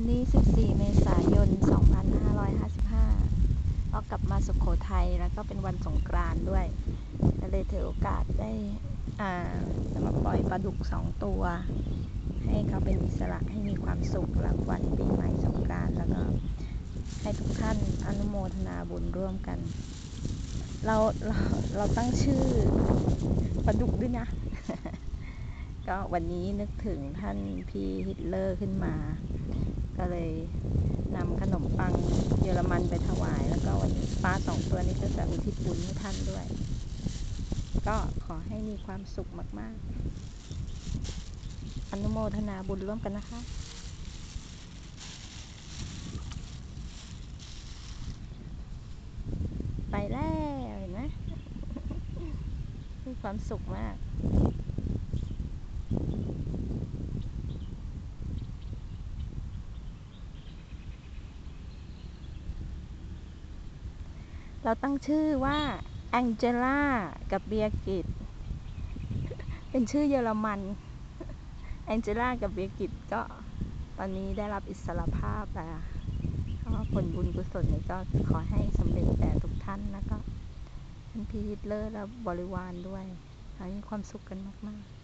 วันนี้ 14 เมษายน 2555ก็กลับมาสุขโขทัยแล้วก็เป็นวันสงกรานต์ด้วยก็เลยถือโอกาสได้อ่าจะมาปล่อยปลาดุกสองตัว ให้เขาเป็นอิสระให้มีความสุขหลังวันปีใหม่สงกรานต์แล้วก็ให้ทุกท่านอนุโมทนาบุญร่วมกัน เราเราเราตั้งชื่อปลาดุกด้วยนะ ก็วันนี้นึกถึงท่านพี่ฮิตเลอร์ขึ้นมา ก็เลยนำขนมปังเยอรมันไปถวาย แล้วก็วันนี้ปลาสองตัวนี้ก็จะอุทิศบุญให้ท่านด้วย ก็ขอให้มีความสุขมาก ๆ อนุโมทนาบุญร่วมกันนะคะไปแล้วเห็นไหมมีความสุขมาก เราตั้งชื่อว่าแองเจล่ากับเบียกิตเป็นชื่อเยอรมันแองเจล่ากับเบียกิตก็ตอนนี้ได้รับอิสรภาพแล้วก็ผลบุญกุศลนี้ก็ขอให้สำเร็จแก่ทุกท่านแล้วก็ท่านพีฮิตเลอร์และบริวารด้วย ให้มีความสุขกันมาก ๆ